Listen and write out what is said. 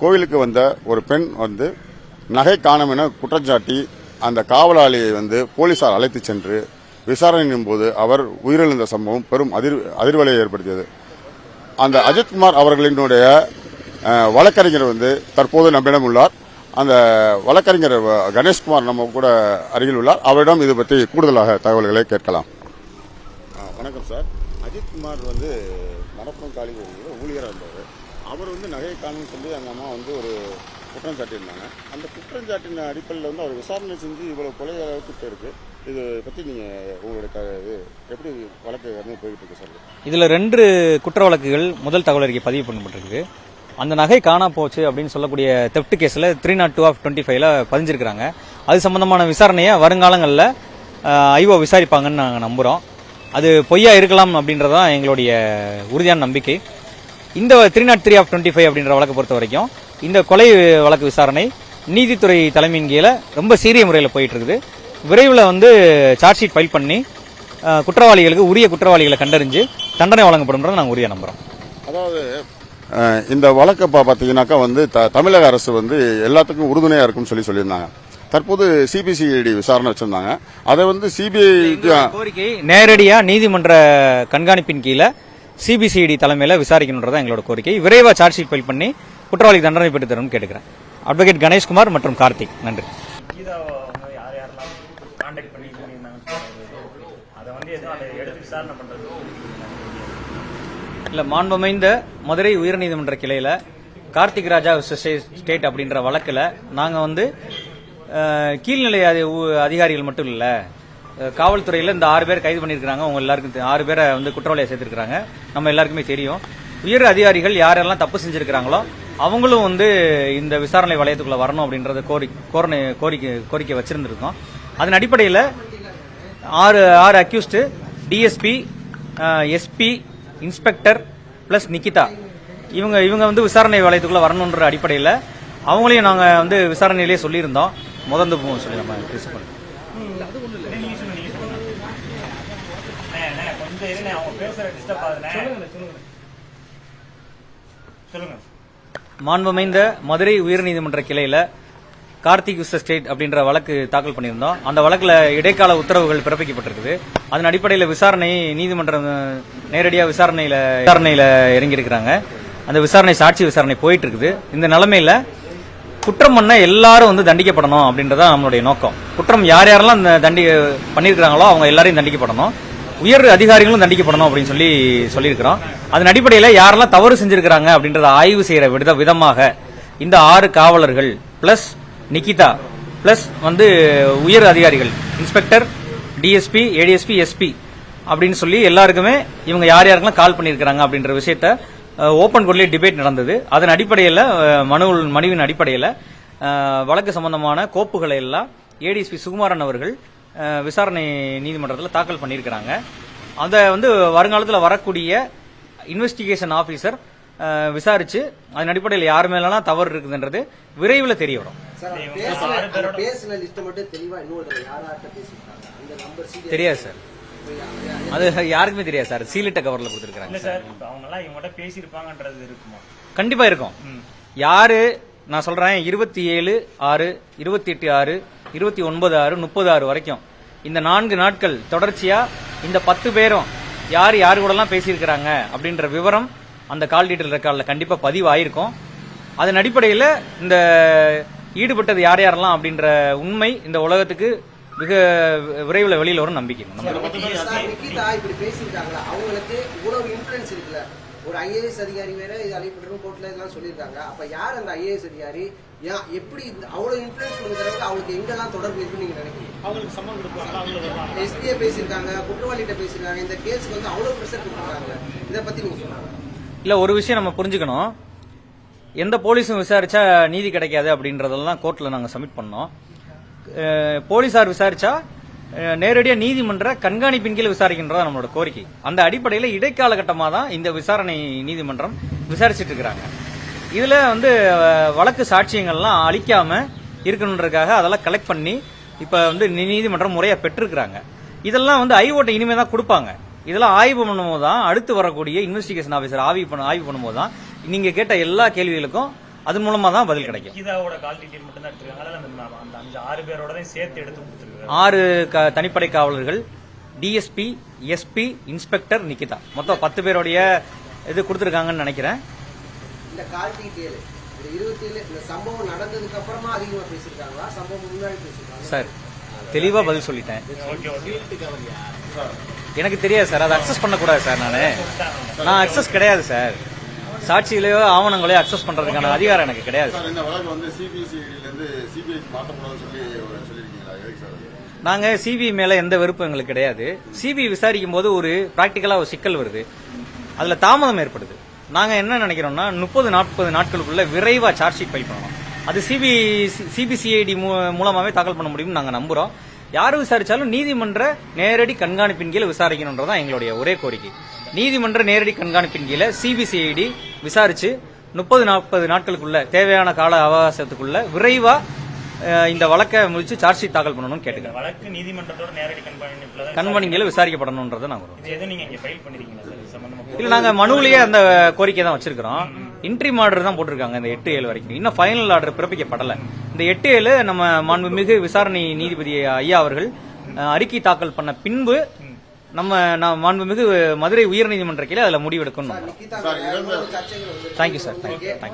கோவிலுக்கு வந்த ஒரு பெண் வந்து நகை காணும் என குற்றச்சாட்டி அந்த காவலாளியை வந்து போலீசார் அழைத்துச் சென்று விசாரணையின் போது அவர் உயிரிழந்த சம்பவம் பெரும் அதிர் அதிர்வலையை ஏற்படுத்தியது. அந்த அஜித்குமார் அவர்களினுடைய வழக்கறிஞர் வந்து தற்போது நம்மிடம் உள்ளார். அந்த வழக்கறிஞர் கணேஷ்குமார் நம்ம கூட அருகில் உள்ளார். அவரிடம் இது பற்றி கூடுதலாக தகவல்களை கேட்கலாம். வணக்கம் சார். அஜித்குமார் வந்து மடப்புறம் காலிகளில் ஊழியராக இருந்தார். அவர் வந்து நகையை காணும்னு சொல்லி அந்த அம்மா வந்து ஒரு குற்றம் சாட்டியிருந்தாங்க. அந்த குற்றம் சாட்டின அடிப்படையில் வந்து அவர் விசாரணை செஞ்சு இவ்வளோ கொலை அளவுக்கு போயிருக்கு இது பற்றி நீங்கள் உங்களுடைய க- இது எப்படி வழக்கு வந்து போயிட்டு இருக்கு சார் இதில் ரெண்டு குற்ற வழக்குகள் முதல் தகவல் அறிக்கை பதிவு பண்ணப்பட்டிருக்கு. அந்த நகை காணா போச்சு அப்படின்னு சொல்லக்கூடிய தெப்ட் கேஸில் three nought two of twenty ஃபைவ்ல பதிஞ்சிருக்கிறாங்க. அது சம்பந்தமான விசாரணையை வருங்காலங்களில் ஐஓ விசாரிப்பாங்கன்னு நாங்கள் நம்புகிறோம் அது பொய்யா இருக்கலாம் அப்படின்றதான் எங்களுடைய உறுதியான நம்பிக்கை. இந்த three nought three of twenty five அப்படின்ற வழக்கை பொறுத்த வரைக்கும் இந்த கொலை வழக்கு விசாரணை நீதித்துறை தலைமையின் கீழே ரொம்ப சீரிய முறையில் போயிட்டு இருக்குது விரைவில் வந்து சார்ஜ் ஷீட் ஃபைல் பண்ணி குற்றவாளிகளுக்கு உரிய குற்றவாளிகளை கண்டறிஞ்சு தண்டனை வழங்கப்படும்ன்றதை நாங்கள் உறுதியாக நம்புறோம். அதாவது இந்த வழக்கை பார்த்தீங்கன்னாக்கா வந்து த- தமிழக அரசு வந்து எல்லாத்துக்கும் உறுதுணையாக இருக்கும்னு சொல்லி சொல்லியிருந்தாங்க. தற்போது சிபிசிஐடி விசாரணை வச்சிருந்தாங்க. அதை வந்து சிபிஐ கோரிக்கை நேரடியா நீதிமன்ற கண்காணிப்பின் கீழே சிபிசிஐடி தலைமையில விசாரிக்கணுன்றதான் எங்களோட கோரிக்கை. விரைவா சார்ஜ் ஷீட் ஃபைல் பண்ணி குற்றவாளி தண்டனை பெற்று தரும்னு கேட்டுக்கிறேன் அட்வொகேட் கணேஷ்குமார் மற்றும் கார்த்திக். நன்றி. இல்ல மாண்பமைந்த மதுரை உயர்நீதிமன்ற கிளையில கார்த்திக் ராஜா. ஸ்டேட் அப்படின்ற வழக்குல நாங்க வந்து கீழ்நிலை அதிகாரிகள் மட்டும் இல்ல காவல்துறையில் இந்த ஆறு பேர் கைது பண்ணியிருக்காங்க அவங்க எல்லாருக்கும் ஆறு பேரை வந்து குற்றவாளியை சேர்த்திருக்கிறாங்க. நம்ம எல்லாருக்குமே தெரியும். உயர் அதிகாரிகள் யாரெல்லாம் தப்பு செஞ்சிருக்கிறாங்களோ அவங்களும் வந்து இந்த விசாரணை வளையத்துக்குள்ள வரணும் அப்படின்றத கோரி கோரணை கோரிக்கை கோரிக்கை வச்சிருந்திருக்கோம். அதன் அடிப்படையில் ஆறு ஆறு accused DSP SP inspector plus Nikita. இவங்க இவங்க வந்து விசாரணை வளையத்துக்குள்ள வரணுன்ற அடிப்படையில் அவங்களையும் நாங்கள் வந்து விசாரணையிலேயே சொல்லியிருந்தோம். முதந்து போவோம் சொல்லி நம்ம ரிசீவ் பண்ணோம் கொஞ்சம் இருங்க அவங்க பேசுற டிஸ்டர்ப் ஆகுதுண்ணே சொல்லுங்க. மாண்பமைந்த மதுரை உயர்நீதிமன்ற கிளையில கார்த்திக் ஸ்டேட் அப்படின்ற வழக்கு தாக்கல் பண்ணியிருந்தோம். அந்த வழக்குல இடைக்கால உத்தரவுகள் பிறப்பிக்கப்பட்டிருக்குது. அதன் அடிப்படையில் விசாரணை நீதிமன்றம் அஹ், நேரடியா விசாரணையில விசாரணையில இறங்கியிருக்கிறாங்க. அந்த விசாரணை சாட்சி விசாரணை போயிட்டு இருக்குது இந்த நிலைமையில குற்றம் பண்ண எல்லாரும் வந்து தண்டிக்கப்படணும் அப்படின்றதா நம்மளுடைய நோக்கம். குற்றம் யார் யாரெல்லாம் இந்த தண்டி பண்ணியிருக்கிறாங்களோ அவங்க எல்லாரையும் தண்டிக்கப்படணும். உயர் அதிகாரிகளும் தண்டிக்கப்படணும் அப்படின்னு சொல்லி சொல்லியிருக்கிறோம். அதன் அடிப்படையில் யாரெல்லாம் தவறு செஞ்சிருக்கிறாங்க அப்படின்றத ஆய்வு செய்யற வித விதமாக இந்த ஆறு காவலர்கள் பிளஸ் நிகிதா பிளஸ் வந்து உயர் அதிகாரிகள் இன்ஸ்பெக்டர் டிஎஸ்பி ஏடிஎஸ்பி எஸ்பி அப்படின்னு சொல்லி எல்லாருக்குமே இவங்க யார் யாருக்கெல்லாம் கால் பண்ணியிருக்கிறாங்க அப்படின்ற விஷயத்த ஓப்பன் கோர்ட்லேயே டிபேட் நடந்தது. அதன் அடிப்படையில் மனு மனுவின் அடிப்படையில் வழக்கு சம்பந்தமான கோப்புகளை எல்லாம் ஏடிஎஸ்பி சுகுமாரன் அவர்கள் விசாரணை நீதிமன்றத்தில் தாக்கல் பண்ணியிருக்கிறாங்க. அதை வந்து வருங்காலத்தில் வரக்கூடிய இன்வெஸ்டிகேஷன் ஆபீசர் விசாரிச்சு அதன் அடிப்படையில் யார் மேலாம் தவறு இருக்குதுன்றது விரைவில் தெரிய வரும். தெரியாது சார். அது யாருக்குமே தெரியாது சார். சீலிட்ட கவர்ல கொடுத்துருக்காங்க இல்ல சார் இப்ப அவங்க எல்லாம் இவங்ககிட்ட பேசியிருப்பாங்கன்றது இருக்குமா? கண்டிப்பா இருக்கும். யாரு? நான் சொல்றேன் இருபத்தி ஏழு ஆறு இருபத்தி எட்டு ஆறு இருபத்தி ஒன்பது ஆறு முப்பது ஆறு வரைக்கும். இந்த நான்கு நாட்கள் தொடர்ச்சியாக இந்த பத்து பேரும் யார் யார் கூடலாம் பேசியிருக்கிறாங்க அப்படின்ற விவரம் அந்த கால் டீட்டெயில் ரெக்கார்டில் கண்டிப்பாக பதிவாயிருக்கும். அதன் அடிப்படையில் இந்த ஈடுபட்டது யார் யாரெல்லாம் அப்படின்ற உண்மை இந்த உலகத்துக்கு மிக விரைவில் வெளியில் வரும் நம்பிக்கை. ஒரு ஐஏஎஸ் அதிகாரி வேற இது அழைப்பட்டு கோர்ட்ல இதெல்லாம் சொல்லியிருக்காங்க. அப்ப யார் அந்த ஐஏஎஸ் அதிகாரி? ஏன் எப்படி இந்த அவ்வளவு இன்ஃபுளுன்ஸ் கொடுக்குறவங்க அவங்களுக்கு எங்கெல்லாம் தொடர்பு இருக்குன்னு நீங்க நினைக்கிறீங்க? அவங்களுக்கு சம்மன் கொடுப்பாங்க எஸ்பிஏ பேசியிருக்காங்க குற்றவாளிகிட்ட பேசியிருக்காங்க இந்த கேஸுக்கு வந்து அவ்வளவு ப்ரெஷர் கொடுக்குறாங்க இதை பத்தி நீங்க சொன்னாங்க இல்ல ஒரு விஷயம் நம்ம புரிஞ்சுக்கணும். எந்த போலீஸும் விசாரிச்சா நீதி கிடைக்காது அப்படின்றதெல்லாம் கோர்ட்ல நாங்க சப்மிட் பண்ணோம். அஹ், போலீசார் விசாரிச்சா நேரடியாக நீதிமன்ற கண்காணிப்பின் கீழ் விசாரிக்கின்றதா நம்மளோட கோரிக்கை. அந்த அடிப்படையில் இடைக்கால கட்டமாக தான் இந்த விசாரணை நீதிமன்றம் விசாரிச்சுட்டு இருக்கிறாங்க. இதில் வந்து வழக்கு சாட்சியங்கள்லாம் அழிக்காமல் இருக்கணுன்றதுக்காக அதெல்லாம் கலெக்ட் பண்ணி இப்போ வந்து நீதிமன்றம் முறையாக பெற்றிருக்கிறாங்க. இதெல்லாம் வந்து ஐஓட்டை இனிமே தான் கொடுப்பாங்க. இதெல்லாம் ஆய்வு பண்ணும்போது தான் அடுத்து வரக்கூடிய இன்வெஸ்டிகேஷன் ஆஃபீஸர் ஆய்வு பண்ண ஆய்வு பண்ணும்போது தான் நீங்கள் கேட்ட எல்லா கேள்விகளுக்கும் அதன் மூலமா தான் பதில் கிடைக்கும். கீதாவோட கால் டீட்டெயில் மட்டும் தான் எடுத்துருக்காங்க அந்த அந்த அஞ்சு ஆறு பேரோட தான் சேர்த்து எடுத்து கொடுத்துருக்காங்க. ஆறு க- தனிப்படை காவலர்கள் டிஎஸ்பி எஸ்பி இன்ஸ்பெக்டர் நிக்கிதா. மொத்தம் பத்து பேருடைய இது கொடுத்துருக்காங்கன்னு நினைக்கிறேன். இந்த கால் டீட்டெயில் இந்த இருபத்தி ஏழு இந்த சம்பவம் நடந்ததுக்கு அப்புறமா அதிகமா பேசியிருக்காங்களா? சம்பவம் முன்னாடி பேசியிருக்காங்க சார் தெளிவா பதில் சொல்லிட்டேன். Okay okay. எனக்கு தெரியாது சார். அதை அக்சஸ் பண்ணக்கூடாது சார் நான். நான் அக்சஸ் கிடையாது சார். சாட்சிகளையோ ஆவணங்களையோ அக்சஸ் பண்றதுக்கான அதிகாரம் எனக்கு கிடையாது? நாங்க சிபிஐ மேல எந்த வெறுப்பும் எங்களுக்கு கிடையாது. சிபிஐ விசாரிக்கும் போது ஒரு பிராக்டிக்கலா ஒரு சிக்கல் வருது. அதுல தாமதம் ஏற்படுது. நாங்க என்ன நினைக்கிறோம்னா முப்பது நாற்பது நாட்களுக்குள்ள விரைவா சார்ஜ் ஷீட் ஃபைல் பண்ணணும். அது சிபி சிபிசிஐடி மூலமாவே தாக்கல் பண்ண முடியும்னு நாங்க நம்புறோம். யாரு விசாரிச்சாலும் நீதிமன்ற நேரடி கண்காணிப்பின் கீழ் விசாரிக்கணுன்றதான் எங்களுடைய ஒரே கோரிக்கை. நீதிமன்ற நேரடி கண்காணிப்பின் கீழ சிபிசிஐடி விசாரிச்சு முப்பது நாற்பது நாட்களுக்குள்ள தேவையான கால அவகாசத்துக்குள்ள விரைவா இந்த வழக்கை முடிச்சு சார்ஜ் ஷீட் தாக்கல் பண்ணணும்னு கேட்டுக்கிறேன். வழக்கு நீதிமன்றத்தோட நேரடி கண்காணிப்புல கண்காணிக்கையில் விசாரிக்கப்படணுன்றதை நாங்க விரும்புறோம். இது எதுவும் நீங்க இங்க ஃபைல் பண்ணிருக்கீங்களா சார் இது சம்பந்தமா இல்ல நாங்க மனுவிலேயே அந்த கோரிக்கை தான் வச்சிருக்கிறோம். இன்ட்ரீம் ஆர்டர் தான் போட்டிருக்காங்க இந்த எட்டு ஏழு வரைக்கும். இன்னும் ஃபைனல் ஆர்டர் பிறப்பிக்கப்படல. இந்த எட்டு ஏழு நம்ம மாண்புமிகு விசாரணை நீதிபதி ஐயா அவர்கள் அறிக்கை தாக்கல் பண்ண பின்பு நம்ம நான் மாண்புமிகு மதுரை உயர்நீதிமன்ற கீழே அதுல முடிவெடுக்கணும். Nikita sir, thank you sir thank you